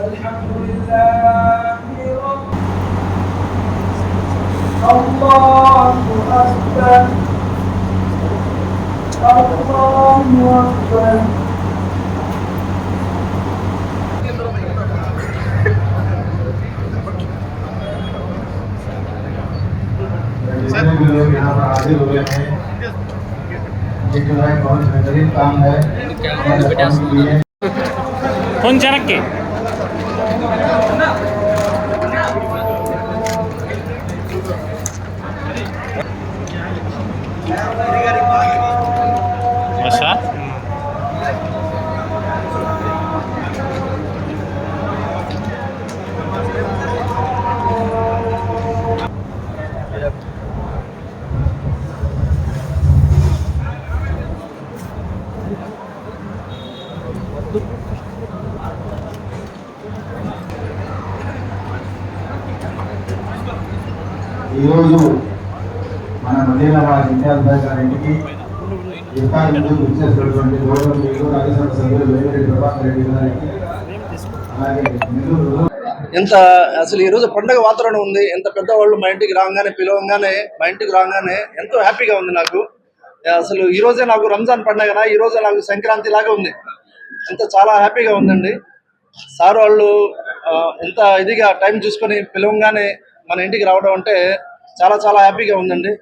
الحمد لله رب الله أكبر الله أكبر जितने भी लोग यहाँ पर हाजिर हुए हैं ये जो है बहुत बेहतरीन काम है हमारे काम के लिए ఈరోజు మన మదీనాబాద్ ఇండియన్ బ్యాంక్ గారింటికి ఇఫ్తార్ ముందు వచ్చేసినటువంటి గౌరవ మీరు రాజ్యసభ సభ్యులు వేమిరెడ్డి ప్రభాకర్ రెడ్డి గారికి అలాగే నెల్లూరు ఎంత అసలు ఈరోజు రోజు పండగ వాతావరణం ఉంది ఎంత పెద్దవాళ్ళు మా ఇంటికి రాగానే పిలవంగానే మా ఇంటికి రాగానే ఎంతో హ్యాపీగా ఉంది నాకు. అసలు ఈరోజే నాకు రంజాన్ పండగన ఈరోజే నాకు సంక్రాంతి లాగా ఉంది. ఎంత చాలా హ్యాపీగా ఉందండి. సార్ వాళ్ళు ఎంత ఇదిగా టైం చూసుకొని పిలవంగానే మన ఇంటికి రావడం అంటే చాలా చాలా హ్యాపీగా ఉందండి.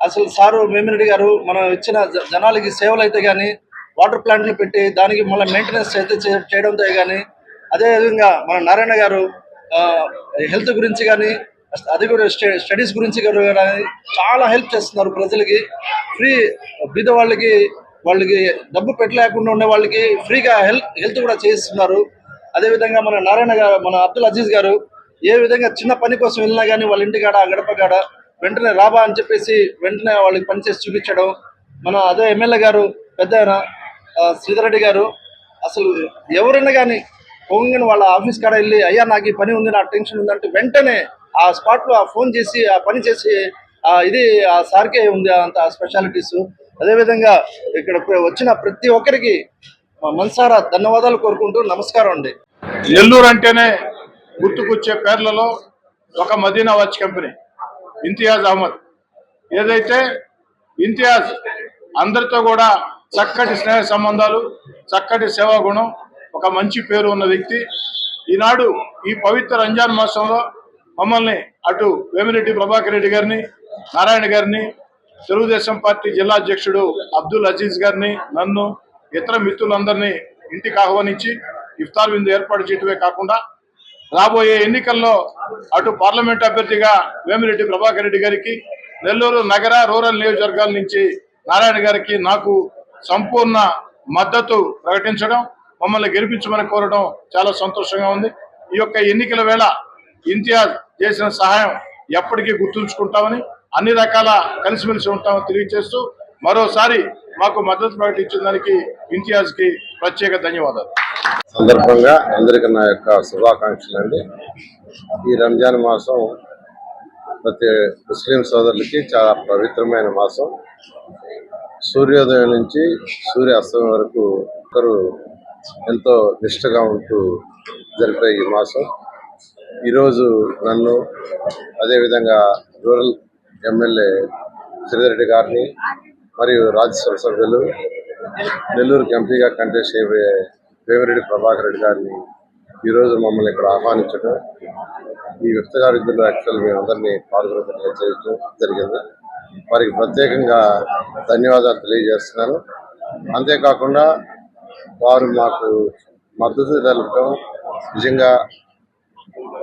అసలు సారు మేమిరెడ్డి గారు మనం ఇచ్చిన జనాలకి సేవలు అయితే కానీ వాటర్ ప్లాంట్లు పెట్టి దానికి మళ్ళీ మెయింటెనెన్స్ అయితే చేయడంతో కానీ అదేవిధంగా మన నారాయణ గారు హెల్త్ గురించి కానీ అది కూడా స్టడీస్ గురించి కానీ చాలా హెల్ప్ చేస్తున్నారు ప్రజలకి. ఫ్రీ బీద వాళ్ళకి వాళ్ళకి డబ్బు పెట్టలేకుండా ఉండే వాళ్ళకి ఫ్రీగా హెల్త్ హెల్త్ కూడా చేయిస్తున్నారు. అదేవిధంగా మన నారాయణ గారు మన అబ్దుల్ అజీజ్ గారు ఏ విధంగా చిన్న పని కోసం వెళ్ళినా కానీ వాళ్ళ ఇంటికాడ గడప కాడ వెంటనే రాబా అని చెప్పేసి వెంటనే వాళ్ళకి పని చేసి చూపించడం. మన అదే ఎమ్మెల్యే గారు పెద్ద శ్రీధరెడ్డి గారు అసలు ఎవరైనా కానీ పొంగిన వాళ్ళ ఆఫీస్ కాడ వెళ్ళి అయ్యా నాకు ఈ పని ఉంది నాకు టెన్షన్ ఉందంటే వెంటనే ఆ స్పాట్లో ఆ ఫోన్ చేసి ఆ పని చేసి ఇది ఆ సార్కే ఉంది అంత స్పెషాలిటీస్ అదేవిధంగా ఇక్కడ వచ్చిన ప్రతి ఒక్కరికి మనసారా ధన్యవాదాలు కోరుకుంటూ నమస్కారం అండి. నెల్లూరు అంటేనే గుర్తుకొచ్చే పేర్లలో ఒక మదీనా వాచ్ కంపెనీ. ఇంతియాజ్ అహ్మద్. ఏదైతే ఇంతియాజ్ అందరితో కూడా చక్కటి స్నేహ సంబంధాలు చక్కటి సేవా గుణం ఒక మంచి పేరు ఉన్న వ్యక్తి. ఈనాడు ఈ పవిత్ర రంజాన్ మాసంలో మమ్మల్ని అటు వేమిరెడ్డి ప్రభాకర్ రెడ్డి గారిని నారాయణ గారిని తెలుగుదేశం పార్టీ జిల్లా అధ్యక్షుడు అబ్దుల్ అజీజ్ గారిని నన్ను ఇతర మిత్రులందరినీ ఇంటికి ఆహ్వానించి ఇఫ్తార్ విందు ఏర్పాటు చేయటమే కాకుండా రాబోయే ఎన్నికల్లో అటు పార్లమెంట్ అభ్యర్థిగా వేమిరెడ్డి ప్రభాకర్ రెడ్డి గారికి నెల్లూరు నగర రూరల్ నియోజకవర్గాల నుంచి నారాయణ గారికి నాకు సంపూర్ణ మద్దతు ప్రకటించడం మమ్మల్ని గెలిపించమని కోరడం చాలా సంతోషంగా ఉంది. ఈ యొక్క ఎన్నికల వేళ ఇంతియాజ్ చేసిన సహాయం ఎప్పటికీ గుర్తుంచుకుంటామని అన్ని రకాల కలిసిమెలిసి ఉంటామని తెలియజేస్తూ మరోసారి మాకు మద్దతు ప్రకటించిన దానికి ఇంతియాజ్కి ప్రత్యేక ధన్యవాదాలు. సందర్భంగా అందరికీ నా యొక్క శుభాకాంక్షలు అండి. ఈ రంజాన్ మాసం ప్రతి ముస్లిం సోదరులకి చాలా పవిత్రమైన మాసం. సూర్యోదయం నుంచి సూర్య అస్తమయం వరకు ఒకరు ఎంతో నిష్ఠగా ఉంటూ జరిపే ఈ మాసం. ఈరోజు నన్ను అదేవిధంగా రూరల్ ఎమ్మెల్యే శ్రీధరెడ్డి గారిని మరియు రాజ్యసభ సభ్యులు నెల్లూరుకి ఎంపీగా కంటెస్ట్ చేయబోయే వేమిరెడ్డి ప్రభాకర్ రెడ్డి గారిని ఈరోజు మమ్మల్ని ఇక్కడ ఆహ్వానించడం ఈ విస్తగా విద్యలో యాక్చువల్ మేము అందరినీ పాల్గొనడం చేయడం జరిగింది. వారికి ప్రత్యేకంగా ధన్యవాదాలు తెలియజేస్తున్నాను. అంతేకాకుండా వారు మాకు మద్దతు తెలపడం నిజంగా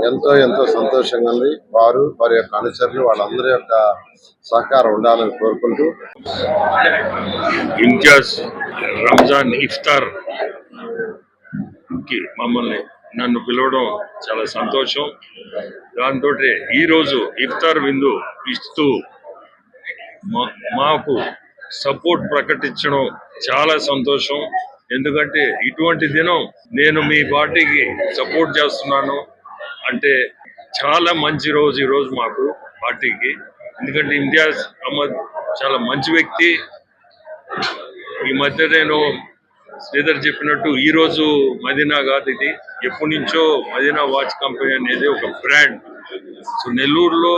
ఎంతో ఎంతో సంతోషంగా ఉంది. వారు వారి యొక్క అనుచరులు వాళ్ళందరి యొక్క సహకారం ఉండాలని కోరుకుంటూ. ఇంతియాజ్ రంజాన్ ఇఫ్తార్కి మమ్మల్ని నన్ను పిలవడం చాలా సంతోషం. దాంతో ఈరోజు ఇఫ్తార్ విందు ఇస్తూ మా- మాకు సపోర్ట్ ప్రకటించడం చాలా సంతోషం. ఎందుకంటే ఇటువంటి దినం నేను మీ పార్టీకి సపోర్ట్ చేస్తున్నాను. అంటే చాలా మంచి రోజు ఈ రోజు మాకు పార్టీకి. ఎందుకంటే ఇంతియాజ్ అహ్మద్ చాలా మంచి వ్యక్తి. ఈ మధ్య నేను శ్రీధర్ చెప్పినట్టు ఈ రోజు మదీనా కాదు ఇది. ఎప్పటి నుంచో మదీనా వాచ్ కంపెనీ అనేది ఒక బ్రాండ్. సో నెల్లూరులో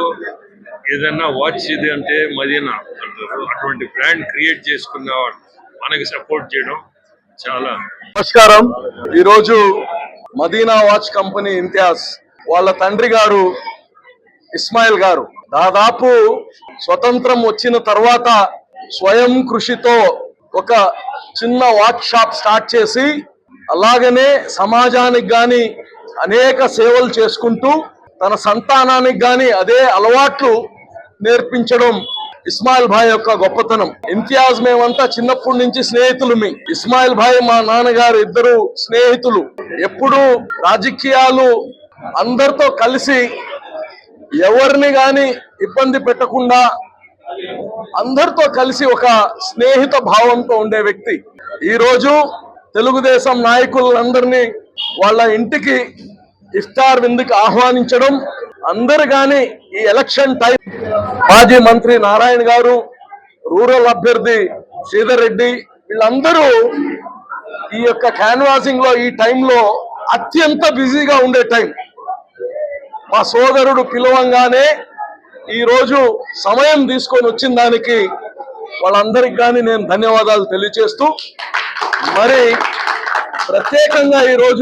ఏదైనా వాచ్ ఇది అంటే మదీనా. అంటారు అటువంటి బ్రాండ్ క్రియేట్ చేసుకున్న మనకి సపోర్ట్ చేయడం చాలా. నమస్కారం. ఈరోజు మదీనా వాచ్ కంపెనీ ఇంతియాజ్ వాళ్ళ తండ్రి గారు ఇస్మాయిల్ గారు. దాదాపు స్వతంత్రం వచ్చిన తర్వాత స్వయం కృషితో ఒక చిన్న వాక్ షాప్ స్టార్ట్ చేసి అలాగనే సమాజానికి గాని అనేక సేవలు చేసుకుంటూ తన సంతానానికి గాని అదే అలవాట్లు నేర్పించడం ఇస్మాయిల్ భాయ్ యొక్క గొప్పతనం. ఇంతియాజ్ మేమంతా చిన్నప్పటి నుంచి స్నేహితులు ఇస్మాయిల్ భాయ్ మా నాన్నగారు ఇద్దరు స్నేహితులు. ఎప్పుడు రాజకీయాలు అందరితో కలిసి ఎవరిని కానీ ఇబ్బంది పెట్టకుండా అందరితో కలిసి ఒక స్నేహిత భావంతో ఉండే వ్యక్తి. ఈరోజు తెలుగుదేశం నాయకులందరినీ వాళ్ళ ఇంటికి ఇఫ్తార్ విందుకు ఆహ్వానించడం అందరు కానీ ఈ ఎలక్షన్ టైం మాజీ మంత్రి నారాయణ గారు రూరల్ అభ్యర్థి శ్రీధర్ రెడ్డి వీళ్ళందరూ ఈ యొక్క క్యాన్వాసింగ్లో ఈ టైంలో అత్యంత బిజీగా ఉండే టైం. మా సోదరుడు పిలవంగానే ఈ రోజు సమయం తీసుకొని వచ్చిన దానికి వాళ్ళందరికి కానీ నేను ధన్యవాదాలు తెలియజేస్తూ మరి ప్రత్యేకంగా ఈ రోజు